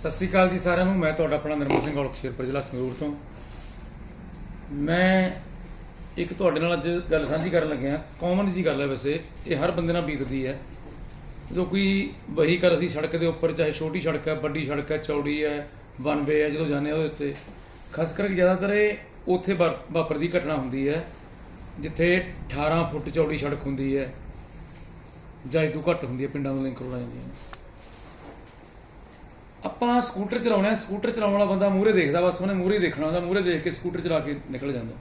ਸਤਿ ਸ਼੍ਰੀ ਅਕਾਲ ਜੀ ਸਾਰਿਆਂ ਨੂੰ। ਮੈਂ ਤੁਹਾਡਾ ਆਪਣਾ ਨਿਰਮਲ ਸਿੰਘ ਔਲਖ ਸ਼ੇਰਪੁਰ ਜ਼ਿਲ੍ਹਾ ਸੰਗਰੂਰ ਤੋਂ। ਮੈਂ ਇੱਕ ਤੁਹਾਡੇ ਨਾਲ ਅੱਜ ਗੱਲ ਸਾਂਝੀ ਕਰਨ ਲੱਗਿਆ। ਕਾਮਨ ਜੀ ਗੱਲ ਹੈ ਵੈਸੇ। ਇਹ ਹਰ ਬੰਦੇ ਨਾਲ ਬੀਤਦੀ ਹੈ। ਜਦੋਂ ਕੋਈ ਵਹੀਕਲ ਅਸੀਂ ਸੜਕ ਦੇ ਉੱਪਰ, ਚਾਹੇ ਛੋਟੀ ਸੜਕ ਹੈ, ਵੱਡੀ ਸੜਕ ਹੈ, ਚੌੜੀ ਹੈ ਵਨ ਵੇ ਹੈ, ਜਦੋਂ ਜਾਂਦੇ ਆ ਉਹਦੇ ਉੱਤੇ। ਖਾਸ ਕਰਕੇ ਜ਼ਿਆਦਾਤਰ ਇਹ ਉੱਥੇ ਵਾ- ਵਾਪਰਦੀ ਘਟਨਾ ਹੁੰਦੀ ਹੈ, ਜਿੱਥੇ 18 ਫੁੱਟ ਚੌੜੀ ਸੜਕ ਹੁੰਦੀ ਹੈ, ਜਾਂ ਇਹ ਘੱਟ ਹੁੰਦੀ ਹੈ, ਪਿੰਡਾਂ ਨੂੰ ਲਿੰਕ ਰੋਡਾਂ ਜਾਂਦੀਆਂ ਨੇ। ਆਪਾਂ ਸਕੂਟਰ ਚਲਾਉਣਾ ਸਕੂਟਰ ਚਲਾਉਣ ਵਾਲਾ ਬੰਦਾ ਮੂਹਰੇ ਦੇਖਦਾ, ਬਸ ਉਹਨੇ ਮੂਹਰੇ ਦੇਖਣਾ ਹੁੰਦਾ, ਮੂਹਰੇ ਦੇਖ ਕੇ ਸਕੂਟਰ ਚਲਾ ਕੇ ਨਿਕਲ ਜਾਂਦਾ।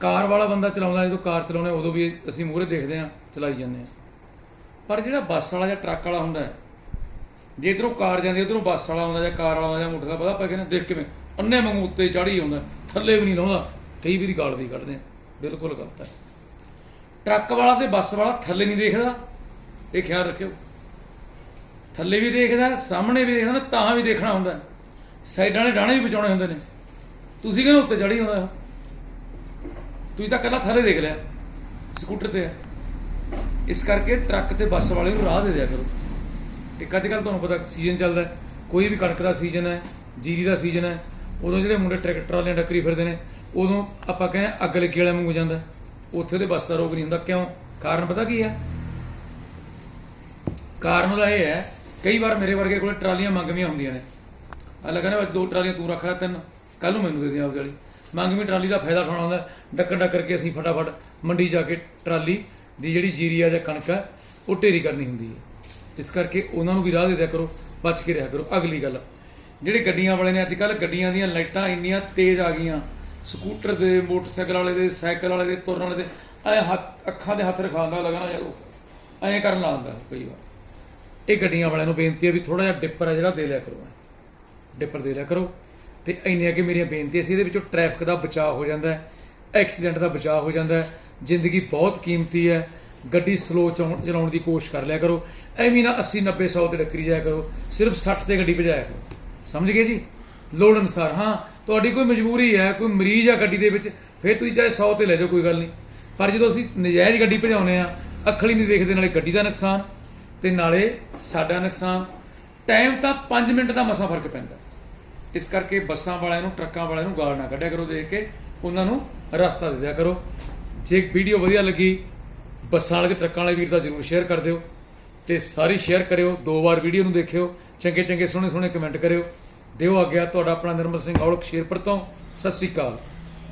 ਕਾਰ ਵਾਲਾ ਬੰਦਾ ਚਲਾਉਂਦਾ, ਜਦੋਂ ਕਾਰ ਚਲਾਉਣੇ ਉਦੋਂ ਵੀ ਅਸੀਂ ਮੂਹਰੇ ਦੇਖਦੇ ਹਾਂ, ਚਲਾਈ ਜਾਂਦੇ ਹਾਂ। ਪਰ ਜਿਹੜਾ ਬੱਸ ਵਾਲਾ ਜਾਂ ਟਰੱਕ ਵਾਲਾ ਹੁੰਦਾ ਜੇ ਇਧਰੋਂ ਕਾਰ ਜਾਂਦੀ ਉਧਰੋਂ ਬੱਸ ਵਾਲਾ ਆਉਂਦਾ ਜਾਂ ਕਾਰ ਵਾਲਾ ਆਉਂਦਾ ਜਾਂ ਮੋਟਰਸਾਈਕਲ, ਪਤਾ ਆਪਾਂ ਕਹਿੰਦੇ ਦੇਖ ਕਿਵੇਂ ਅੰਨੇ ਵਾਂਗੂ ਉੱਤੇ ਚੜੀ ਆਉਂਦਾ, ਥੱਲੇ ਵੀ ਨਹੀਂ ਲਾਉਂਦਾ, ਕਈ ਵਾਰੀ ਗਾਲ ਵੀ ਕੱਢਦੇ ਆ ਬਿਲਕੁਲ ਗਲਤ ਹੈ। ਟਰੱਕ ਵਾਲਾ ਤੇ ਬੱਸ ਵਾਲਾ ਥੱਲੇ ਨਹੀਂ ਦੇਖਦਾ, ਇਹ ਖਿਆਲ ਰੱਖਿਓ। ਥੱਲੇ ਵੀ ਦੇਖਦਾ ਸਾਹਮਣੇ ਵੀ ਦੇਖਦਾ ਨਾ ਤਾਂ ਵੀ ਦੇਖਣਾ ਹੁੰਦਾ। ਸਾਈਡਾਂ ਵਾਲੇ ਡਾਣੇ ਵੀ ਬਚਾਉਣੇ ਹੁੰਦੇ ਨੇ। ਤੁਸੀਂ ਕਿਹਨੂੰ ਉੱਤੇ ਚੜੀ ਹੁੰਦਾ ਤੁਸੀਂ ਤਾਂ ਕੱਲਾ ਥੱਲੇ ਦੇਖ ਲਿਆ। ਸਕੂਟਰ ਤੇ ਇਸ ਕਰਕੇ ਟਰੱਕ ਤੇ ਬੱਸ ਵਾਲੇ ਨੂੰ ਰਾਹ ਦੇ ਦਿਆ ਕਰੋ। ਇੱਕ ਅੱਜ ਕੱਲ ਤੁਹਾਨੂੰ ਪਤਾ ਸੀਜ਼ਨ ਚੱਲਦਾ ਕੋਈ ਵੀ ਕਣਕ ਦਾ ਸੀਜ਼ਨ ਹੈ ਜੀਰੀ ਦਾ ਸੀਜ਼ਨ ਹੈ ਉਦੋਂ ਜਿਹੜੇ ਮੁੰਡੇ ਟਰੈਕਟਰ ਵਾਲੇ ਡੱਕਰੀ ਫਿਰਦੇ ਨੇ ਉਦੋਂ ਆਪਾਂ ਕਹਿੰਦੇ ਹਾਂ, ਅੱਗ ਲੱਗੀ ਵਾਲਾ ਵਾਂਗੂ ਜਾਂਦਾ। ਉੱਥੇ ਉਹਦੇ ਬੱਸ ਦਾ ਰੋਗ ਨਹੀਂ ਹੁੰਦਾ। ਕਿਉਂ? ਕਾਰਨ ਪਤਾ ਕੀ ਹੈ? ਕਾਰਨ ਉਹਦਾ ਇਹ ਹੈ ਕਈ ਵਾਰ ਮੇਰੇ ਵਰਗੇ ਕੋਲੇ ਟਰਾਲੀਆਂ ਮੰਗਵੀਆਂ ਹੁੰਦੀਆਂ ਨੇ। ਅੱਲਾ ਕਹਿੰਦਾ ਅੱਜ ਦੋ ਟਰਾਲੀਆਂ ਤੂੰ ਰੱਖ ਲੈ, ਤਿੰਨ। ਕੱਲ ਨੂੰ ਮੈਨੂੰ ਦੇ ਦੇ ਆਪਦੀ ਵਾਲੀ। ਮੰਗਵੀਂ ਟਰਾਲੀ ਦਾ ਫਾਇਦਾ ਉਠਾਉਣਾ ਹੁੰਦਾ ਡੱਕਰ ਡੱਕਰ ਕੇ ਅਸੀਂ ਫਟਾਫਟ ਮੰਡੀ ਜਾ ਕੇ ਟਰਾਲੀ ਦੀ ਜਿਹੜੀ ਜੀਰੀ ਆ ਜਾਂ ਕਣਕ ਆ, ਉਹ ਢੇਰੀ ਕਰਨੀ ਹੁੰਦੀ ਹੈ। ਇਸ ਕਰਕੇ ਉਹਨਾਂ ਨੂੰ ਵੀ ਰਾਹ ਦੇ ਦਿਆ ਕਰੋ, ਬਚ ਕੇ ਰਿਹਾ ਕਰੋ। ਅਗਲੀ ਗੱਲ, ਜਿਹੜੇ ਗੱਡੀਆਂ ਵਾਲੇ ਨੇ ਅੱਜ ਕੱਲ ਗੱਡੀਆਂ ਦੀਆਂ ਲਾਈਟਾਂ ਇੰਨੀਆਂ ਤੇਜ਼ ਆ ਗਈਆਂ। ਸਕੂਟਰ ਦੇ, ਮੋਟਰਸਾਈਕਲ ਵਾਲੇ ਦੇ, ਸਾਈਕਲ ਵਾਲੇ ਦੇ, ਤੁਰਨ ਵਾਲੇ ਦੇ, ਐ ਹੱਥ, ਅੱਖਾਂ ਦੇ ਹੱਥ ਰਖਾਉਂਦਾ ਲਗਾਣਾ ਯਾਰ ਉਹ। ਐਂ ਕਰਨ ਲਾਉਂਦਾ ਕਈ ਵਾਰ। ਇਹ ਗੱਡੀਆਂ ਵਾਲਿਆਂ ਨੂੰ ਬੇਨਤੀ ਹੈ ਵੀ ਥੋੜਾ ਜਿਹਾ ਡਿੱਪਰ ਹੈ ਜਿਹੜਾ ਦੇ ਲਿਆ ਕਰੋ। ਡਿੱਪਰ ਦੇ ਲਿਆ ਕਰੋ ਤੇ ਇੰਨੀਆਂ ਅੱਗੇ ਮੇਰੀਆਂ ਬੇਨਤੀਆਂ ਸੀ, ਇਹਦੇ ਵਿੱਚੋਂ ਟ੍ਰੈਫਿਕ ਦਾ ਬਚਾਅ ਹੋ ਜਾਂਦਾ ਹੈ ਐਕਸੀਡੈਂਟ ਦਾ ਬਚਾਅ ਹੋ ਜਾਂਦਾ ਹੈ, ਜ਼ਿੰਦਗੀ ਬਹੁਤ ਕੀਮਤੀ ਹੈ, ਗੱਡੀ ਸਲੋ ਚਲਾਉਣ ਦੀ ਕੋਸ਼ਿਸ਼ ਕਰ ਲਿਆ ਕਰੋ, ਐਵੇਂ ਨਾ 80 90 100 ਤੇ ਡੱਕਰੀ ਜਾਇਆ ਕਰੋ, ਸਿਰਫ 60 ਤੇ ਗੱਡੀ ਭਜਾਇਆ ਕਰੋ। ਸਮਝ ਗਏ ਜੀ? ਲੋੜ ਅਨੁਸਾਰ, ਹਾਂ, ਤੁਹਾਡੀ ਕੋਈ ਮਜਬੂਰੀ ਹੈ, ਕੋਈ ਮਰੀਜ਼ ਆ ਗੱਡੀ ਦੇ ਵਿੱਚ, ਫਿਰ ਤੁਸੀਂ ਚਾਹੇ 100 ਤੇ ਲੈ ਜਾਓ, ਕੋਈ ਗੱਲ ਨਹੀਂ। ਪਰ ਜਦੋਂ ਅਸੀਂ ਨਜਾਇਜ਼ ਗੱਡੀ ਭਜਾਉਂਦੇ ਆ ਅੱਖਲੀ ਨਹੀਂ ਦੇਖਦੇ, ਨਾਲੇ ਗੱਡੀ ਦਾ ਨੁਕਸਾਨ। ਤੇ ਨਾਲੇ ਸਾਡਾ ਨੁਕਸਾਨ ਟਾਈਮ ਤਾਂ 5 ਮਿੰਟ ਦਾ ਮਸਾ ਫ਼ਰਕ ਪੈਂਦਾ। ਇਸ ਕਰਕੇ ਬੱਸਾਂ ਵਾਲਿਆਂ ਨੂੰ, ਟਰੱਕਾਂ ਵਾਲਿਆਂ ਨੂੰ ਗਾਲ ਨਾ ਕੱਢਿਆ ਕਰੋ ਦੇਖ ਕੇ, ਉਹਨਾਂ ਨੂੰ ਰਸਤਾ ਦੇ ਦਿਆ ਕਰੋ। ਜੇ ਵੀਡੀਓ ਵਧੀਆ ਲੱਗੀ, ਬੱਸਾਂ ਵਾਲੇ ਤੇ ਟਰੱਕਾਂ ਵਾਲੇ ਵੀਰ ਦਾ ਜਰੂਰ ਸ਼ੇਅਰ ਕਰ ਦਿਓ ਤੇ ਸਾਰੀ ਸ਼ੇਅਰ ਕਰਿਓ, ਦੋ ਵਾਰ ਵੀਡੀਓ ਨੂੰ ਦੇਖਿਓ, ਚੰਗੇ ਚੰਗੇ ਸੋਹਣੇ ਸੋਹਣੇ ਕਮੈਂਟ ਕਰਿਓ। ਦਿਓ ਆਗਿਆ ਤੁਹਾਡਾ ਆਪਣਾ ਨਿਰਮਲ ਸਿੰਘ ਔਲਖ ਸ਼ੇਰਪੁਰ ਤੋਂ। ਸਤਿ ਸ੍ਰੀ ਅਕਾਲ।